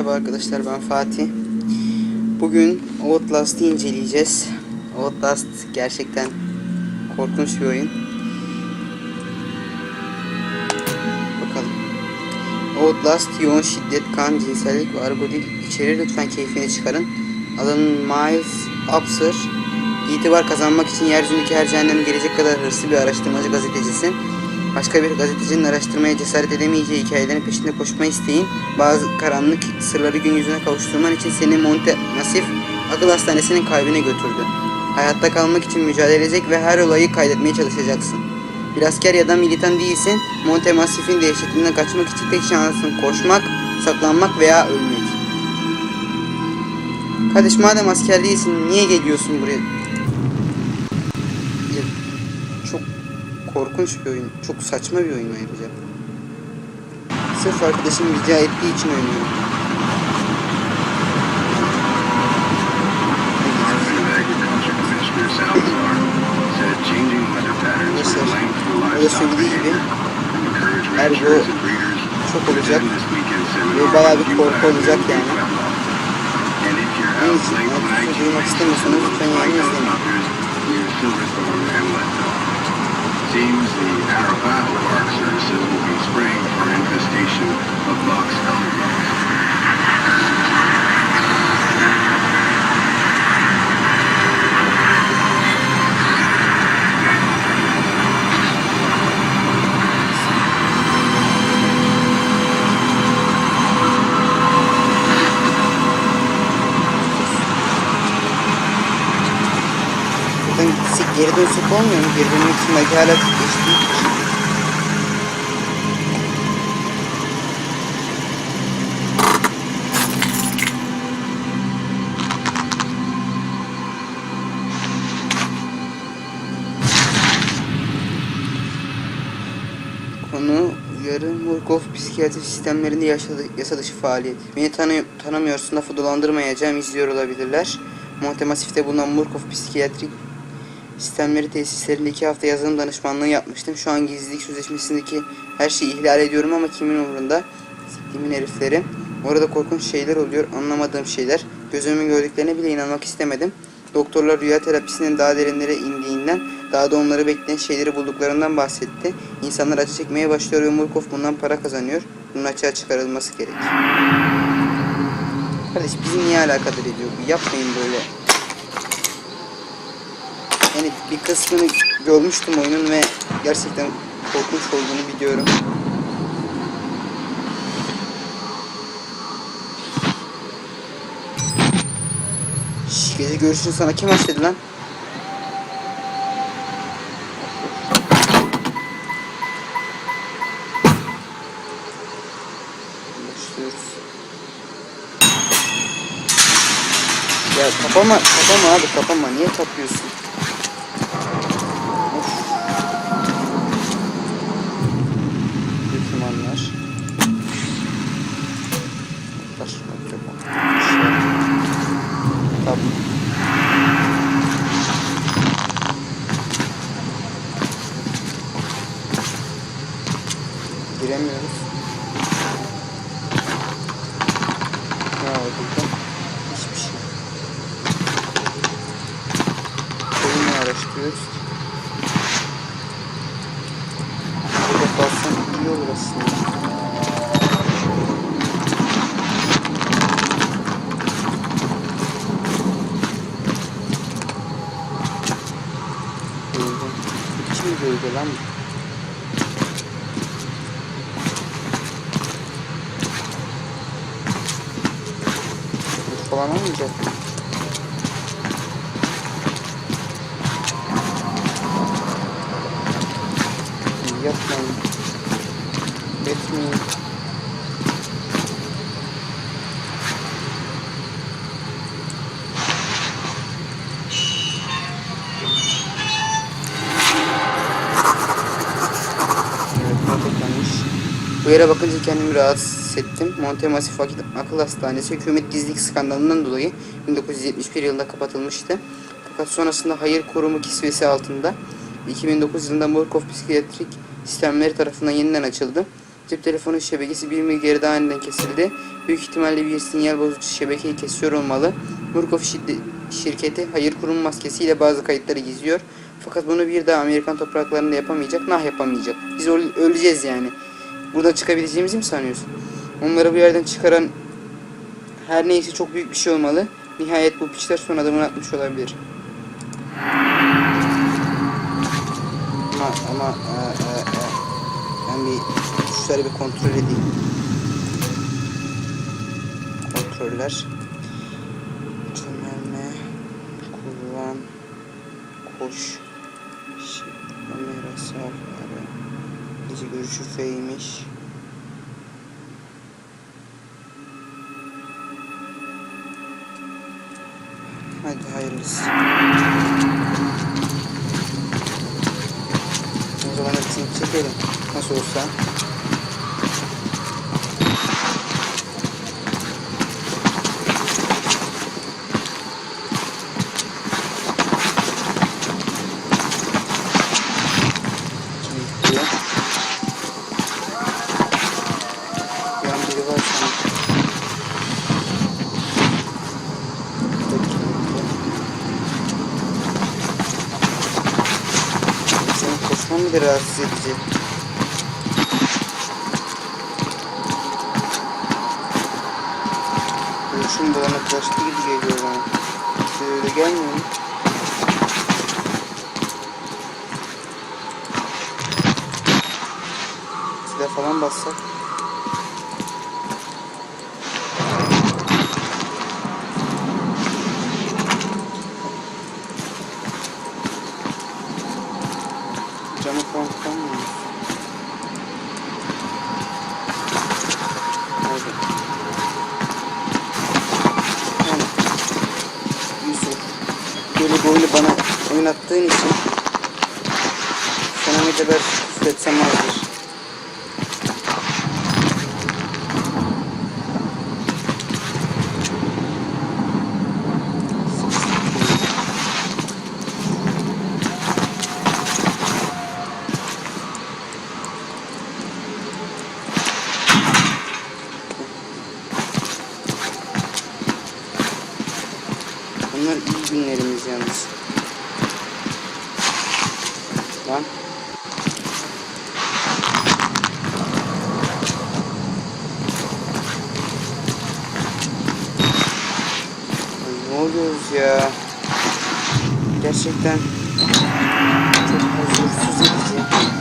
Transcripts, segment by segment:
Merhaba arkadaşlar ben Fatih. Bugün Outlast'ı inceleyeceğiz. Outlast gerçekten korkunç bir oyun. Bakalım. Outlast yoğun şiddet, kan, cinsellik ve argo dil içerir. Lütfen keyfini çıkarın. Adın Miles Upser. İtibar kazanmak için yeryüzündeki her cehennem gelecek kadar hırslı bir araştırmacı gazetecisin. Başka bir gazetecinin araştırmaya cesaret edemeyeceği hikayelerin peşinde koşma isteğin, bazı karanlık sırları gün yüzüne kavuşturman için seni Monte Massif Akıl Hastanesi'nin kalbine götürdü. Hayatta kalmak için mücadele edecek ve her olayı kaydetmeye çalışacaksın. Bir asker ya da militan değilsin, Monte Massif'in dehşetinden kaçmak için tek şansın koşmak, saklanmak veya ölmek. Kardeş madem asker değilsin, niye geliyorsun buraya? Ya, Çok korkunç bir oyun. Çok saçma bir oyun ayrıca. Sırf arkadaşım rica ettiği için oynuyorum. Da söylediği gibi ergo çok olacak ve bayağı bir korku olacak yani. Onun için duymak istemiyorsanız lütfen yani izlemeyin. Seems the Arapaho Park Services will be spraying for infestation of box elder bugs. Gitsek geri dönsek olmuyor mu? Geri dönmek için geçti. Konu uyarı Murkoff psikiyatri sistemlerinde yaşadı, yasa dışı faaliyet. Beni tanı tanımıyorsun lafı dolandırmayacağım izliyor olabilirler. Montemasif'te bulunan Murkoff psikiyatrik sistemleri tesislerinde iki hafta yazılım danışmanlığı yapmıştım. Şu an gizlilik sözleşmesindeki her şeyi ihlal ediyorum ama kimin umurunda? Siktimin herifleri. Orada korkunç şeyler oluyor, anlamadığım şeyler. Gözümün gördüklerine bile inanmak istemedim. Doktorlar rüya terapisinin daha derinlere indiğinden, daha da onları bekleyen şeyleri bulduklarından bahsetti. İnsanlar acı çekmeye başlıyor ve Murkoff bundan para kazanıyor. Bunun açığa çıkarılması gerek. Kardeş bizi niye alakadar ediyor bu? Yapmayın böyle. Yani bir kısmını görmüştüm oyunun ve gerçekten korkunç olduğunu biliyorum. Şş, gece görüşünü sana kim açtı lan? Ya kapama, kapama abi kapama. Niye kapıyorsun? vamos. Bu yere bakınca kendimi rahatsız hissettim. Montemasif Vakit Akıl Hastanesi hükümet gizlilik skandalından dolayı 1971 yılında kapatılmıştı. Fakat sonrasında hayır kurumu kisvesi altında 2009 yılında Murkoff Psikiyatrik Sistemleri tarafından yeniden açıldı. Cep telefonu şebekesi 1 milyarda aniden kesildi. Büyük ihtimalle bir sinyal bozucu şebekeyi kesiyor olmalı. Şiddet- şirketi hayır kurum maskesiyle bazı kayıtları gizliyor. Fakat bunu bir daha Amerikan topraklarında yapamayacak, nah yapamayacak. Biz öl- öleceğiz yani. Buradan çıkabileceğimizi mi sanıyorsun? Onları bu yerden çıkaran her neyse çok büyük bir şey olmalı. Nihayet bu piçler son adımını atmış olabilir. Ama ama e, e, e, ben bir tuşları bir kontrol edeyim. Kontroller. Çömelme. Kullan. Koş. Şey, kamera safları. Gece görüşü feymiş. Hadi hayırlısı. O zaman hepsini çekelim. Nasıl olsa. Şimdi gidiyor. Bir an biri var sanki. Koşman bile rahatsız edici. Görüşüm bulanıklaştı gibi geliyor bana. Size öyle gelmiyor mu? Silah falan bassak. Oynattığın için sana ne kadar küfretsem azdır. Bunlar iyi günlerimiz yalnız. Lan. Ay, ne oluyoruz ya? Gerçekten çok huzursuz edici.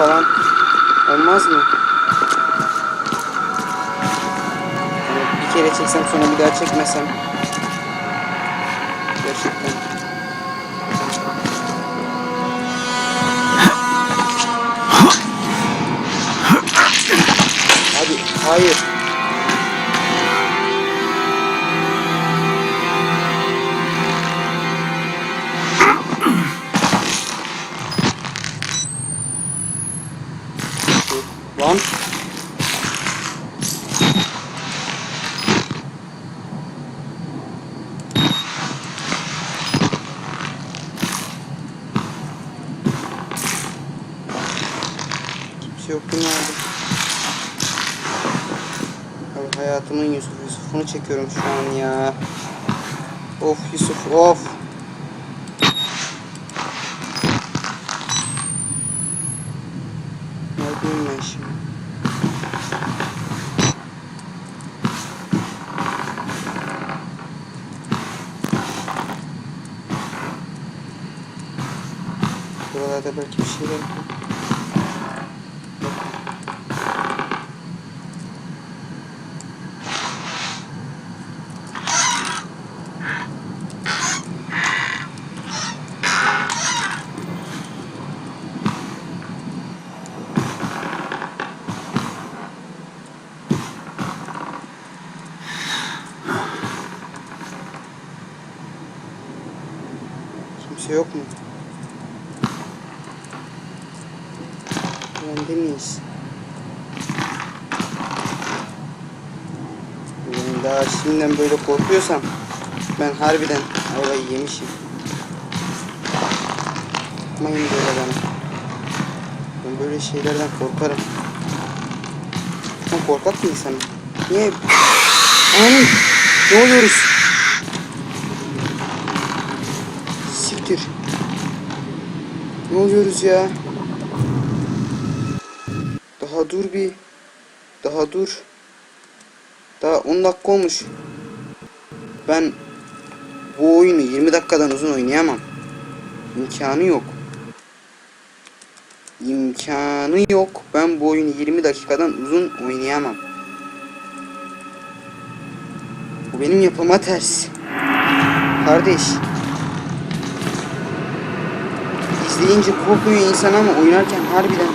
Falan olmaz mı? Hani bir kere çeksem sonra bir daha çekmesem. Gerçekten. Hadi, hayır. Yok mi abi? Hayatımın Yusuf. Yusuf'unu çekiyorum şu an ya. Of Yusuf of. Ne yapayım ben şimdi? Buralarda belki bir şeyler var. Kimse yok mu? Güvende miyiz? Ben daha şimdiden böyle korkuyorsam ben harbiden ayvayı yemişim. Yapmayın böyle bana. Ben böyle şeylerden korkarım. Ben korkak bir insanım. Niye? Anam! Ne oluyoruz? Ne oluyoruz ya? Daha dur bir. Daha dur. Daha 10 dakika olmuş. Ben bu oyunu 20 dakikadan uzun oynayamam. İmkanı yok. İmkanı yok. Ben bu oyunu 20 dakikadan uzun oynayamam. Bu benim yapıma ters. Kardeş. İzleyince korkuyor insan ama oynarken harbiden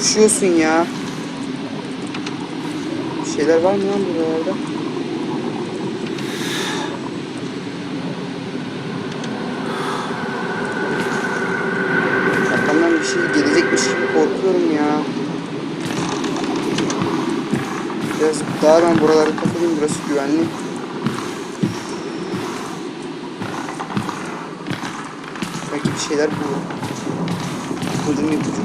düşüyorsun ya. Bir şeyler var mı lan buralarda? Arkamdan bir şey gelecekmiş gibi korkuyorum ya. Biraz daha ben buraları takılayım burası güvenli. Belki bir şeyler bulur. İpucu mu ipucu?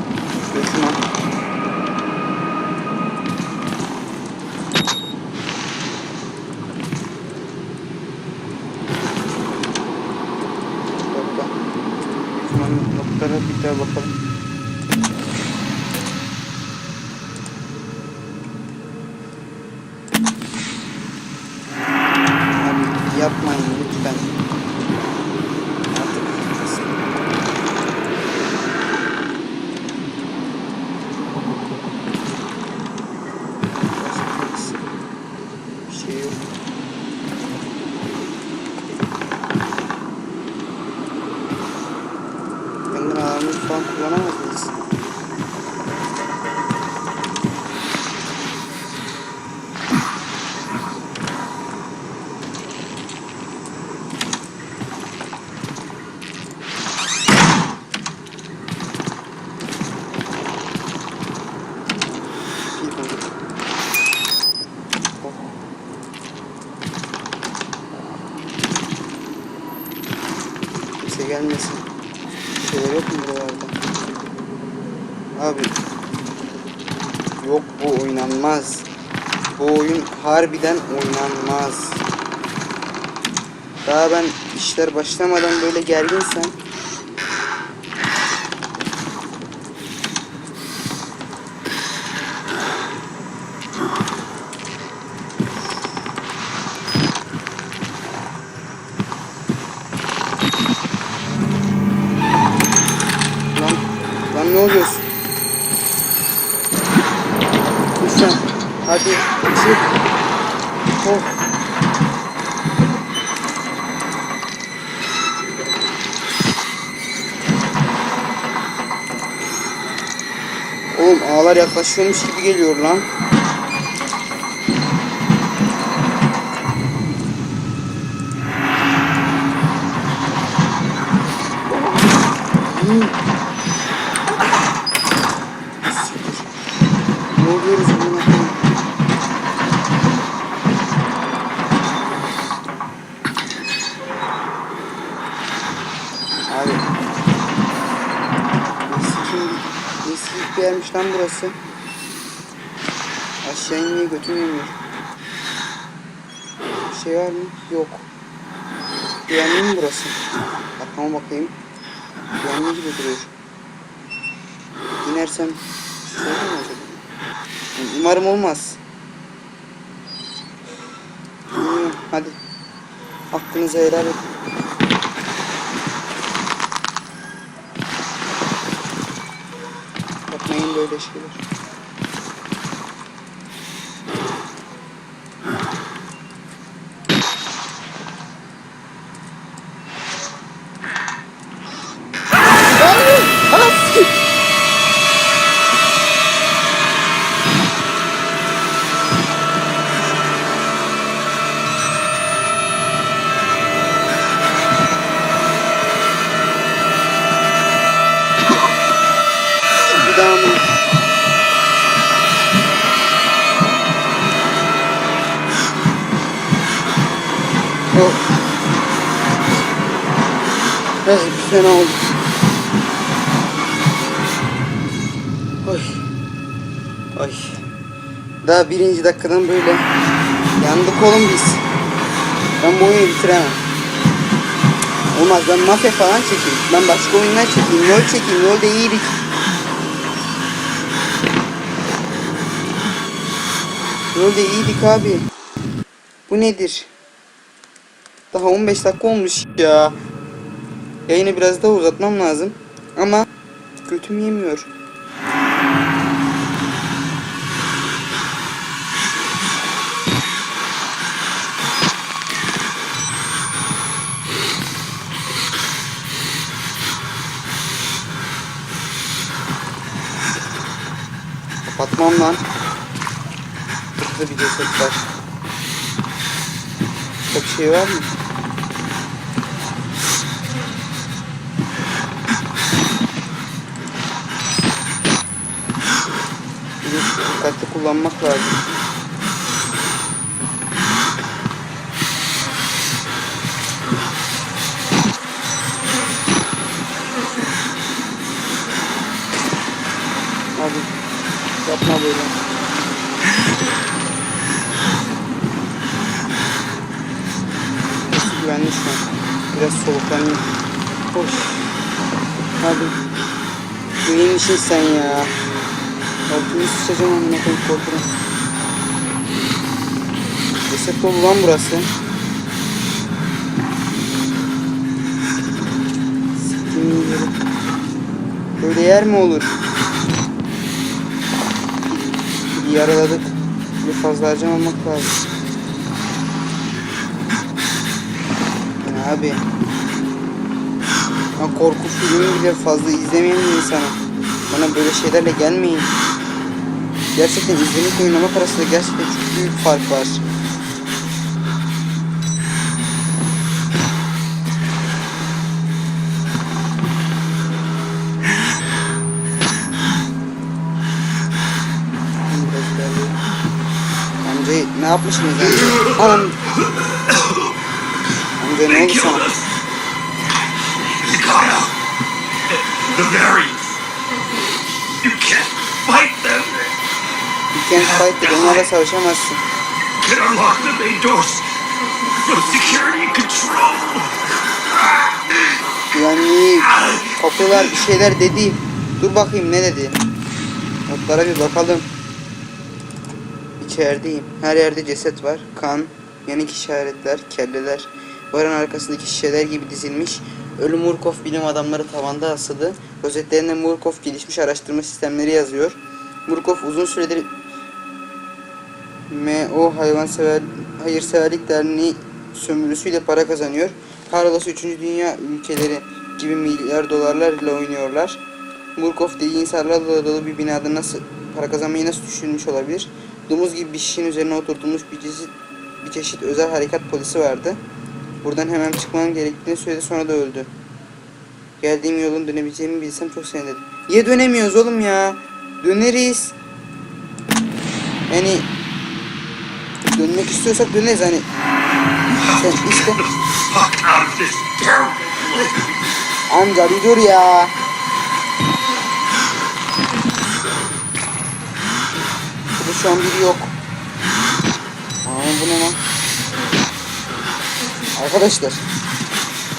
Dakika. Şuna notlara bir daha bakalım. Abi yapmayın lütfen. Artık bir şey yok. Falan kullanamaz mıyız? Pil bulduk. Oh. Kimse gelmesin. Bir şeyler yok mu buralarda? Abi. Yok bu oynanmaz. Bu oyun harbiden oynanmaz. Daha ben işler başlamadan böyle gerginsem Lan, lan ne oluyorsun? Lütfen. Hadi. Çık. Oh. Oğlum ağlar yaklaşıyormuş gibi geliyor lan. Hmm. Ne oluyoruz buna? Abi. Eski, eski bir yermiş lan burası. Aşağı inmeye götürmüyor. Bir şey var mı? Yok. Güvenli mi burası? Bakmama bakayım. Güvenli gibi duruyor. İnersem şey olur mu acaba? Umarım olmaz. Hadi. Hakkınızı helal edin. Böyle şeyler. Fena oldu. Oy. Oy. Daha birinci dakikadan böyle yandık oğlum biz. Ben bu oyunu bitiremem. Olmaz ben mafya falan çekeyim. Ben başka oyunlar çekeyim. LoL çekeyim. LoL'de iyiydik. LoL'de iyiydik abi. Bu nedir? Daha 15 dakika olmuş ya. Yayını biraz daha uzatmam lazım. Ama götüm yemiyor. Kapatmam lan. Burada bir ceset var. Başka bir şey var mı? Dikkatli kullanmak lazım. Abi yapma böyle. Burası güvenli şu an. Biraz soluklanayım. Hoş. Abi. Neymişsin sen ya? Altını sıçacağım amına koyup korkudan. Ceset dolu lan burası. Böyle yer mi olur? Yaraladık. Bir fazla harcamamak lazım. Abi. Ben korku filmi bile fazla izlemeyen insanım. Bana böyle şeylerle gelmeyin. Gerçekten izlemek oynamak arasında gerçekten çok büyük fark var. Amcayı ne yapmışsınız amca? Anam. Amca ne oldu sana? Fight them. Onlarla savaşamazsın. Can unlock the main doors from security control! Güvenliği kapılar bir şeyler dedi. Dur bakayım ne dedi. Notlara bir bakalım. İçerideyim. Her yerde ceset var. Kan, yanık işaretler, kelleler. Barın arkasındaki şişeler gibi dizilmiş. Ölü Murkoff bilim adamları tavanda asılı. Rozetlerinde Murkoff gelişmiş araştırma sistemleri yazıyor. Murkoff uzun süredir MO Hayvansever Hayırseverlik Derneği sömürüsüyle para kazanıyor. Paralası 3. Dünya ülkeleri gibi milyar dolarlarla oynuyorlar. Murkoff dediği insanlarla dolu bir binada nasıl para kazanmayı nasıl düşünmüş olabilir? Domuz gibi bir şişin üzerine oturtulmuş bir çeşit, bir çeşit özel harekat polisi vardı. Buradan hemen çıkmam gerektiğini söyledi sonra da öldü. Geldiğim yolun dönebileceğimi bilsem çok sevinirdim. Niye dönemiyoruz oğlum ya? Döneriz. Yani dönmek istiyorsak döneriz hani. Sen işte amca bir dur ya. Burada şu an biri yok. Aa bu ne lan? Arkadaşlar.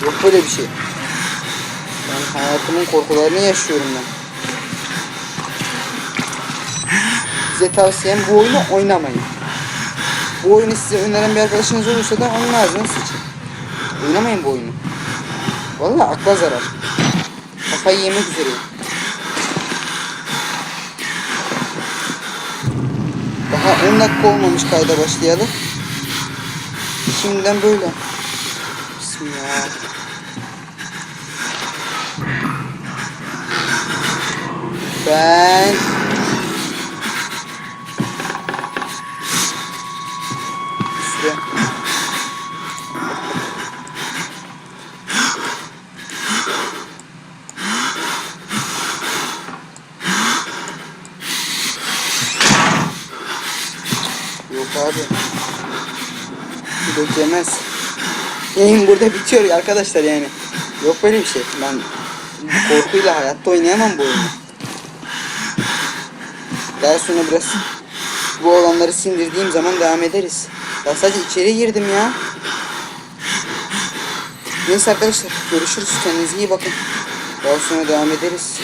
Yok böyle bir şey. Ben hayatımın korkularını yaşıyorum ben. Size tavsiyem bu oyunu oynamayın. Bu oyunu size öneren bir arkadaşınız olursa da onun ağzını sıçın. Oynamayın bu oyunu. Vallahi akla zarar. Kafayı yemek üzereyim. Daha 10 dakika olmamış kayda başlayalım. Şimdiden böyle. Bismillah. Ben abi. Bekleyemez. Yayın burada bitiyor arkadaşlar yani. Yok böyle bir şey. Ben korkuyla hayatta oynayamam bu oyunu. Daha sonra biraz bu olanları sindirdiğim zaman devam ederiz. Ben sadece içeri girdim ya. Neyse arkadaşlar görüşürüz. Kendinize iyi bakın. Daha sonra devam ederiz.